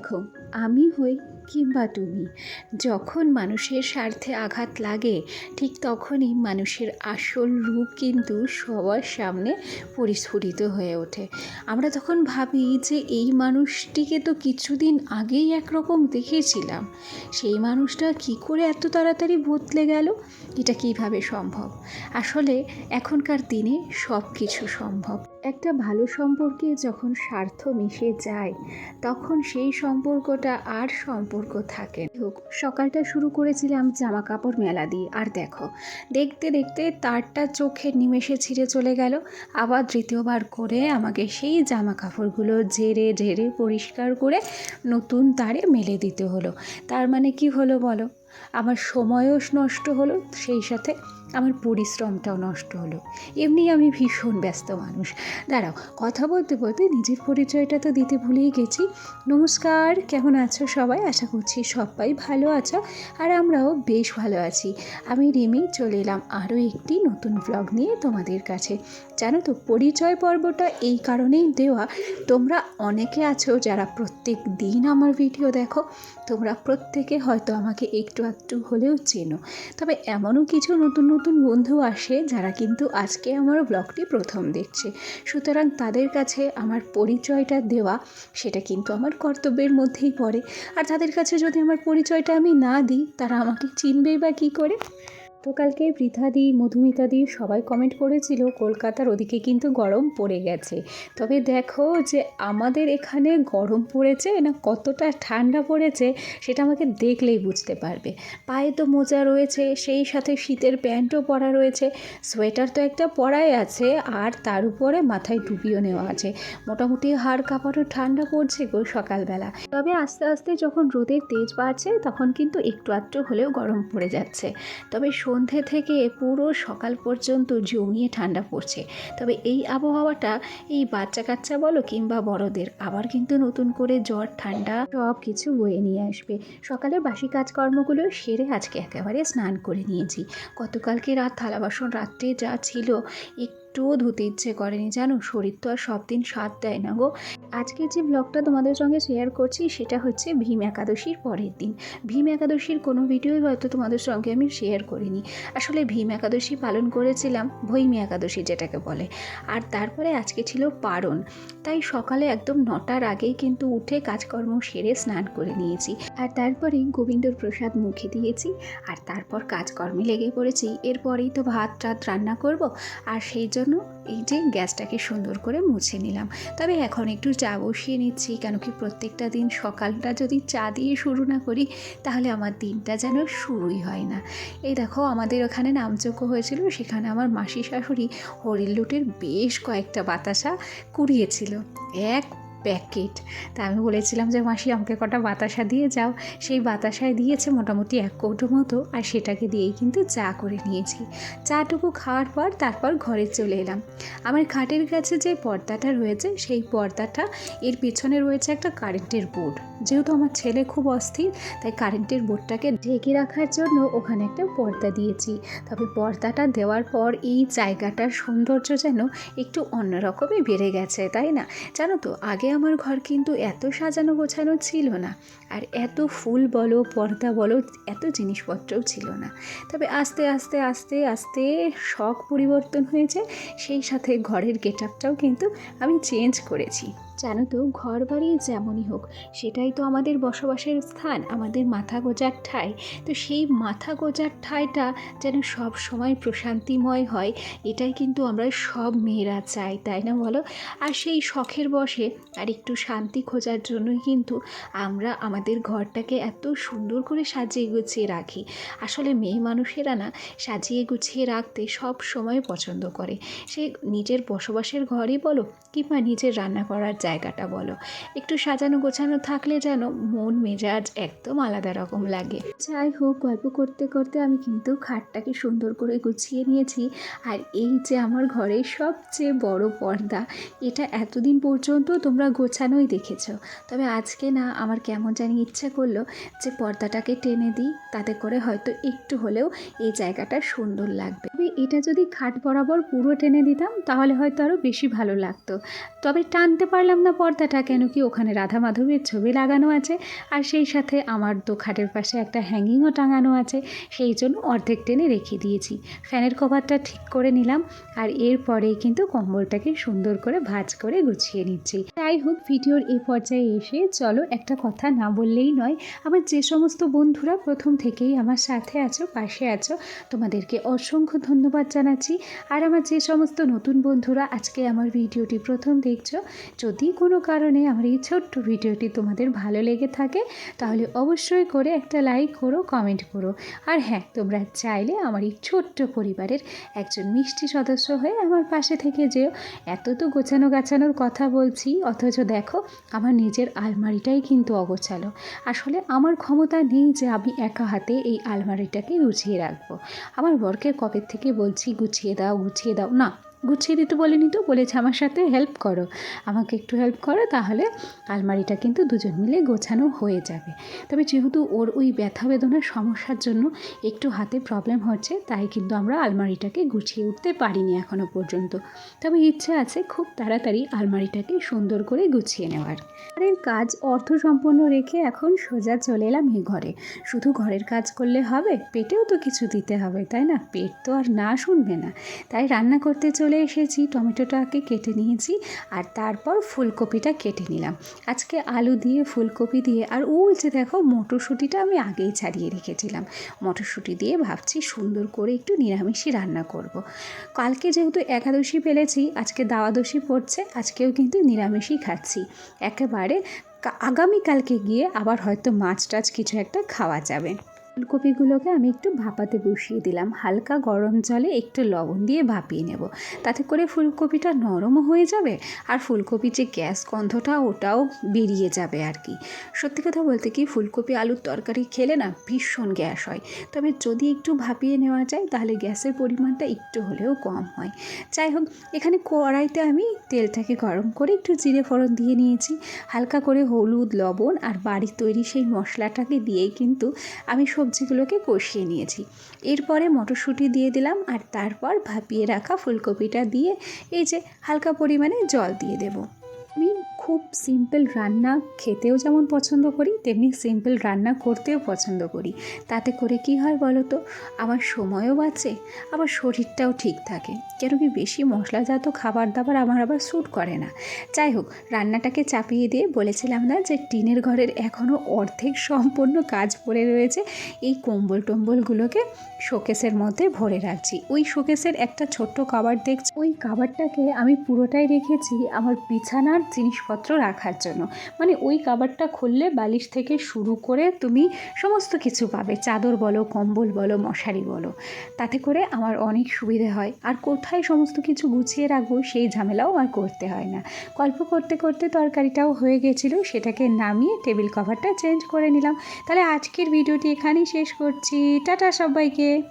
দেখো, আমি হই কিংবা তুমি। যখন মানুষের স্বার্থে আঘাত লাগে, ঠিক তখনই মানুষের আসল রূপ কিন্তু সবার সামনে পরিস্ফুটিত হয়ে ওঠে। আমরা তখন ভাবি যে এই মানুষটিকে তো কিছুদিন আগেই একরকম দেখেছিলাম। সেই মানুষটা কি করে এত তাড়াতাড়ি বদলে গেল? এটা কীভাবে সম্ভব? আসলে এখনকার দিনে সব কিছু সম্ভব। একটা ভালো সম্পর্কে যখন স্বার্থ মিশে যায়, তখন সেই সম্পর্কটা আর সম্পর্ক থাকে। হোক, সকালটা শুরু করেছিলাম জামা কাপড় মেলা দিয়ে। আর দেখো, দেখতে দেখতে তারটা চোখের নিমেষে ছিঁড়ে চলে গেল। আবার তৃতীয়বার করে আমাকে সেই জামা কাপড়গুলো ঝেড়ে ঝেড়ে পরিষ্কার করে নতুন তারে মেলে দিতে হলো। তার মানে কি হলো বলো? আমার সময়ও নষ্ট হলো, সেই সাথে আমার পরিশ্রমটাও নষ্ট হলো। এমনি আমি ভীষণ ব্যস্ত মানুষ। দাঁড়াও, কথা বলতে বলতে নিজের পরিচয়টা তো দিতে ভুলেই গেছি। নমস্কার, কেমন আছো সবাই? আশা করছি সবাই ভালো আছো আর আমরাও বেশ ভালো আছি। আমি রিমি, চলে এলাম আরও একটি নতুন ব্লগ নিয়ে তোমাদের কাছে। জানো তো, পরিচয় পর্বটা এই কারণেই দেওয়া। তোমরা অনেকে আছো যারা প্রত্যেক দিন আমার ভিডিও দেখো। তোমরা প্রত্যেকে হয়তো আমাকে একটু একটু হলেও চেনো। তবে এমনও কিছু নতুন নতুন বন্ধু আসে যারা কিন্তু আজকে আমার ব্লগটি প্রথম দেখছে। সুতরাং তাদের কাছে আমার পরিচয়টা দেওয়া, সেটা কিন্তু আমার কর্তব্যের মধ্যেই পড়ে। আর তাদের কাছে যদি আমার পরিচয়টা আমি না দিই, তারা আমাকে চিনবেই বা কী করে? তো কালকে পৃথাদি মধুমিতাদি সবাই কমেন্ট করেছিল, কলকাতার ওদিকে কিন্তু গরম পড়ে গেছে। তবে দেখো যে আমাদের এখানে গরম পড়েছে না কতটা ঠান্ডা পড়েছে সেটা আমাকে দেখলেই বুঝতে পারবে। পায়ে তো মোজা রয়েছে, সেই সাথে শীতের প্যান্টও পরা রয়েছে, সোয়েটার তো একটা পরাই আছে, আর তার উপরে মাথায় টুপিও নেওয়া আছে। মোটামুটি হাড় কাঁপানো ঠান্ডা পড়ছে গো সকালবেলা। তবে আস্তে আস্তে যখন রোদের তেজ বাড়ছে তখন কিন্তু একটু আধটু হলেও গরম পড়ে যাচ্ছে। তবে সন্ধে থেকে পুরো সকাল পর্যন্ত জমিয়ে ঠান্ডা পড়ছে। তবে এই আবহাওয়াটা এই বাচ্চা কাচ্চা বলো কিংবা বড়দের আবার কিন্তু নতুন করে জ্বর, ঠান্ডা সব কিছু বয়ে নিয়ে আসবে। সকালের বাসি কাজকর্মগুলো সেরে আজকে একেবারে স্নান করে নিয়েছি। গতকালকে রাত থালা বাসন রাত্রে যা ছিল একটুও ধুতে ইচ্ছে করেনি, জানো? শরীর তো আর সব দিন স্বাদ দেয় না গো। আজকে যে ব্লগটা তোমাদের সঙ্গে শেয়ার করছি, সেটা হচ্ছে ভীম একাদশীর পরের দিন। ভীম একাদশীর কোনো ভিডিওই হয়তো তোমাদের সঙ্গে আমি শেয়ার করিনি। আসলে ভীম একাদশী পালন করেছিলাম ভৈমী একাদশী যেটাকে বলে। আর তারপরে আজকে ছিল পারণ। তাই সকালে একদম নটার আগেই কিন্তু উঠে কাজকর্ম সেরে স্নান করে নিয়েছি। আর তারপরেই গোবিন্দর প্রসাদ মুখে দিয়েছি, আর তারপর কাজকর্মে লেগে পড়েছি। এরপরেই তো ভাত টাত রান্না করব, আর সেই জন্য এই যে গ্যাসটাকে সুন্দর করে মুছে নিলাম। তবে এখন একটু চা বসিয়ে নিচ্ছি, কেন কি প্রত্যেকটা দিন সকালটা যদি চা দিয়ে শুরু না করি, তাহলে আমার দিনটা যেন শুরুই হয় না। এই দেখো, আমাদের ওখানে নামযজ্ঞ হয়েছিল, সেখানে আমার মাসি শাশুড়ি হরিল লুটের বেশ কয়েকটা বাতাসা কুড়িয়েছিল। এক প্যাকেট। তা আমি বলেছিলাম যে, মাসি, আমাকে কটা বাতাসা দিয়ে যাও। সেই বাতাসায় দিয়েছে মোটামুটি এক কৌটো মতো, আর সেটাকে দিয়েই কিন্তু চা করে নিয়েছি। চাটুকু খাওয়ার পর তারপর ঘরে চলে এলাম। আমার খাটের কাছে যে পর্দাটা রয়েছে, সেই পর্দাটা এর পেছনে রয়েছে একটা কারেন্টের বোর্ড। যেহেতু আমার ছেলে খুব অস্থির, তাই কারেন্টের বোর্ডটাকে ঢেকে রাখার জন্য ওখানে একটা পর্দা দিয়েছি। তবে পর্দাটা দেওয়ার পর এই জায়গাটার সৌন্দর্য যেন একটু অন্যরকমই বেড়ে গেছে, তাই না? জানো তো, আগে আমার ঘর কিন্তু এত সাজানো গোছানো ছিল না। আর এত ফুল বলো, পর্দা বলো, এত জিনিসপত্রও ছিল না। তবে আস্তে আস্তে আস্তে আস্তে শখ পরিবর্তন হয়েছে। সেই সাথে ঘরের গেট আপটাও কিন্তু আমি চেঞ্জ করেছি। জানো তো ঘর বাড়ি যেমনই হোক, সেটাই তো আমাদের বসবাসের স্থান, আমাদের মাথা গোজার ঠাঁই। তো সেই মাথা গোজার ঠাঁইটা যেন সব সময় প্রশান্তিময় হয়, এটাই কিন্তু আমরা সব মেয়েরা চাই, তাই না বলো? আর সেই শখের বসে আর একটু শান্তি খোঁজার জন্যই কিন্তু আমরা আমাদের ঘরটাকে এত সুন্দর করে সাজিয়ে গুছিয়ে রাখি। আসলে মেয়ে মানুষেরা না, সাজিয়ে গুছিয়ে রাখতে সব সময় পছন্দ করে। সে নিজের বসবাসের ঘরই বলো কিংবা নিজের রান্না করার জায়গাটা বলো। একটু সাজানো গোছানো থাকলে যেন মন, মেজাজ একদম আলাদা রকম লাগে। যাই হোক, গল্প করতে করতে আমি কিন্তু খাটটাকে সুন্দর করে গুছিয়ে নিয়েছি। আর এই যে আমার ঘরের সবচেয়ে বড় পর্দা, এটা এতদিন পর্যন্ত তোমরা গোছানোই দেখেছ। তবে আজকে না, আমার কেমন জানি ইচ্ছে করল যে পর্দাটাকে টেনে দিই। তাতে করে হয়তো একটু হলেও এই জায়গাটা সুন্দর লাগবে। তবে এটা যদি খাট বরাবর পুরো টেনে দিতাম, তাহলে হয়তো আরও বেশি ভালো লাগতো। তবে টানতে পারলাম না পর্দাটা কেন কি ওখানে রাধা মাধবীর ছবি লাগানো আছে? আর সেই সাথে আমার তো খাটের পাশে একটা হ্যাঙ্গিংও টাঙানো আছে, সেই জন্য অর্ধেক টেনে রেখে দিয়েছি। ফ্যানের কভারটা ঠিক করে নিলাম, আর এরপরেই কিন্তু কম্বলটাকে সুন্দর করে ভাঁজ করে গুছিয়ে নিচ্ছি। যাই হোক, ভিডিওর এই পর্যায়ে এসে চলো একটা কথা না বললেই নয়, আমার যে সমস্ত বন্ধুরা প্রথম থেকেই আমার সাথে আছো, পাশে আছো, তোমাদেরকে অসংখ্য ধন্যবাদ জানাচ্ছি। আর আমার যে সমস্ত নতুন বন্ধুরা আজকে আমার ভিডিওটি প্রথম দেখছ, যদি কোনো কারণে আমার এই ছোট্ট ভিডিওটি তোমাদের ভালো লেগে থাকে, তাহলে অবশ্যই করে একটা লাইক করো কমেন্ট করো। আর হ্যাঁ তোমরা চাইলে আমার এই ছোট্ট পরিবারের একজন মিষ্টি সদস্য হয়ে আমার পাশে থেকে যেও। এত তো গোছানো গাছানোর কথা বলছি, অথচ দেখো, আমার নিজের আলমারিটাই কিন্তু অগোছালো। আসলে আমার ক্ষমতা নেই যে আমি একা হাতে এই আলমারিটাকে গুছিয়ে রাখব। আমার বরকে কবে থেকে বলছি, গুছিয়ে দাও গুছিয়ে দাও। না গুছিয়ে দিতে বলিনি তো, বলেছে আমার সাথে হেল্প করো। আমাকে একটু হেল্প করো তাহলে আলমারিটা কিন্তু দুজন মিলে গোছানো হয়ে যাবে। তবে যেহেতু ওর ওই ব্যথা বেদনার সমস্যার জন্য একটু হাতে প্রবলেম হচ্ছে, তাই কিন্তু আমরা আলমারিটাকে গুছিয়ে উঠতে পারিনি এখনও পর্যন্ত। তবে ইচ্ছে আছে খুব তাড়াতাড়ি আলমারিটাকে সুন্দর করে গুছিয়ে নেওয়ার। ঘরের কাজ অর্থ সম্পন্ন রেখে এখন সোজা চলে এলাম এই ঘরে। শুধু ঘরের কাজ করলে হবে, পেটেও তো কিছু দিতে হবে, তাই না? পেট তো আর না শুনবে না। তাই রান্না করতে চলে এসেছি, টমেটোটাকে কেটে নিয়েছি আর তারপর ফুলকপিটা কেটে নিলাম। আজকে আলু দিয়ে ফুলকপি দিয়ে আর যে দেখো মটরশুঁটিটা আমি আগেই ছাড়িয়ে রেখেছিলাম। মটরশুঁটি দিয়ে ভাবছি সুন্দর করে একটু নিরামিষই রান্না করব। কালকে যেহেতু একাদশী পেলেছি, আজকে দাওয়াদশী পড়ছে, আজকেও কিন্তু নিরামিষই খাচ্ছি। একেবারে আগামীকালকে গিয়ে আবার হয়তো মাছ টাছ কিছু একটা খাওয়া যাবে। ফুলকপিগুলোকে আমি একটু ভাপাতে বসিয়ে দিলাম। হালকা গরম জলে একটু লবণ দিয়ে ভাপিয়ে নেব। তাতে করে ফুলকপিটা নরমও হয়ে যাবে আর ফুলকপির যে গ্যাস গন্ধটা, ওটাও বেরিয়ে যাবে আর কি। সত্যি কথা বলতে কি, ফুলকপি আলুর তরকারি খেলে না ভীষণ গ্যাস হয়। তবে যদি একটু ভাপিয়ে নেওয়া যায়, তাহলে গ্যাসের পরিমাণটা একটু হলেও কম হয়। যাই হোক, এখানে কড়াইতে আমি তেলটাকে গরম করে একটু জিরে ফোড়ন দিয়ে নিয়েছি। হালকা করে হলুদ, লবণ আর বাড়ির তৈরি সেই মশলাটাকে দিয়েই কিন্তু আমি সবজিগুলোকে কষিয়ে নিয়েছি। এরপরে মটরশুঁটি দিয়ে দিলাম আর তারপর ভাপিয়ে রাখা ফুলকপিটা দিয়ে এই যে হালকা পরিমাণে জল দিয়ে দেবো। আমি খুব সিম্পল রান্না খেতেও যেমন পছন্দ করি, তেমনি সিম্পল রান্না করতেও পছন্দ করি। তাতে করে কি হয় বলো তো? আমার সময়ও বাঁচে আবার শরীরটাও ঠিক থাকে। কেন কি বেশি মশলাজাত খাবার দাবার আমার আবার স্যুট করে না। যাই হোক, রান্নাটাকে চাপিয়ে দিয়ে বলেছিলাম না যে টিনের ঘরের এখনও অর্ধেক সম্পূর্ণ কাজ পড়ে রয়েছে, এই কম্বল টম্বলগুলোকে শোকেসের মধ্যে ভরে রাখছি। ওই শোকেসের একটা ছোট্ট কাবার দেখছি। ওই কাবারটাকে আমি পুরোটাই রেখেছি, আমার বিছানার জিনিসপত্র রাখার জন্য। মানে ওই কাবারটা খুললে বালিশ থেকে শুরু করে তুমি সমস্ত কিছু পাবে। চাদর বলো, কম্বল বলো, মশারি বলো। তাতে করে আমার অনেক সুবিধে হয়। আর কোথায় সমস্ত কিছু গুছিয়ে রাখব সেই ঝামেলাও আর করতে হয় না। গল্প করতে করতে তরকারিটাও হয়ে গেছিল, সেটাকে নামিয়ে টেবিল কভারটা চেঞ্জ করে নিলাম। তাহলে আজকের ভিডিওটি এখানেই শেষ করছি। টাটা সবাইকে।